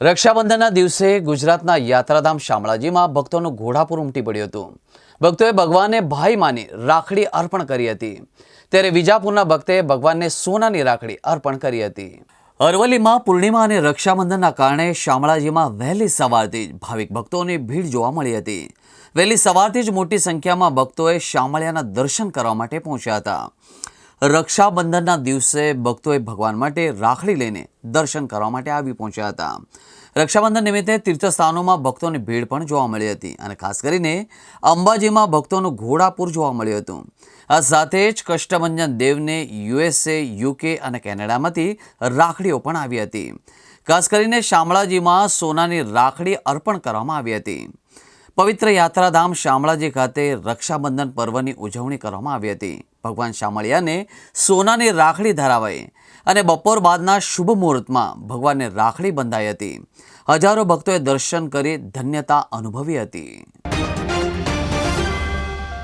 રક્ષાબંધનના દિવસે ગુજરાતના યાત્રાધામ શામળાજીમાં ભક્તોનું ઘોડાપુર ઉમટી પડ્યું હતું. ભક્તોએ ભગવાનને ભાઈ માની રાખડી અર્પણ કરી હતી. ત્યારે વિજાપુરના ભક્તે ભગવાનને સોનાની રાખડી અર્પણ કરી હતી. અરવલ્લીમાં પૂર્ણિમા અને રક્ષાબંધનના કારણે શામળાજીમાં વહેલી સવારથી જ ભાવિક ભક્તોની ભીડ જોવા મળી હતી. વહેલી સવારથી જ મોટી સંખ્યામાં ભક્તોએ શામળિયાના દર્શન કરવા માટે પહોંચ્યા હતા. રક્ષાબંધનના દિવસે ભક્તોએ ભગવાન માટે રાખડી લઈને દર્શન કરવા માટે આવી પહોંચ્યા હતા. રક્ષાબંધન નિમિત્તે તીર્થસ્થાનોમાં ભક્તોની ભીડ પણ જોવા મળી હતી અને ખાસ કરીને અંબાજીમાં ભક્તોનું ઘોડાપુર જોવા મળ્યું હતું. આ સાથે જ કષ્ટભંજન દેવને યુએસએ, યુકે અને કેનેડામાંથી રાખડીઓ પણ આવી હતી. ખાસ કરીને શામળાજીમાં સોનાની રાખડી અર્પણ કરવામાં આવી હતી. પવિત્ર યાત્રાધામ શામળાજી ખાતે રક્ષાબંધન પર્વની ઉજવણી કરવામાં આવી હતી. ભગવાન શામળિયાને સોનાની રાખડી ધરાવાઈ અને બપોર બાદના શુભ મુહૂર્તમાં ભગવાનને રાખડી બંધાઈ હતી. હજારો ભક્તોએ દર્શન કરી ધન્યતા અનુભવી હતી.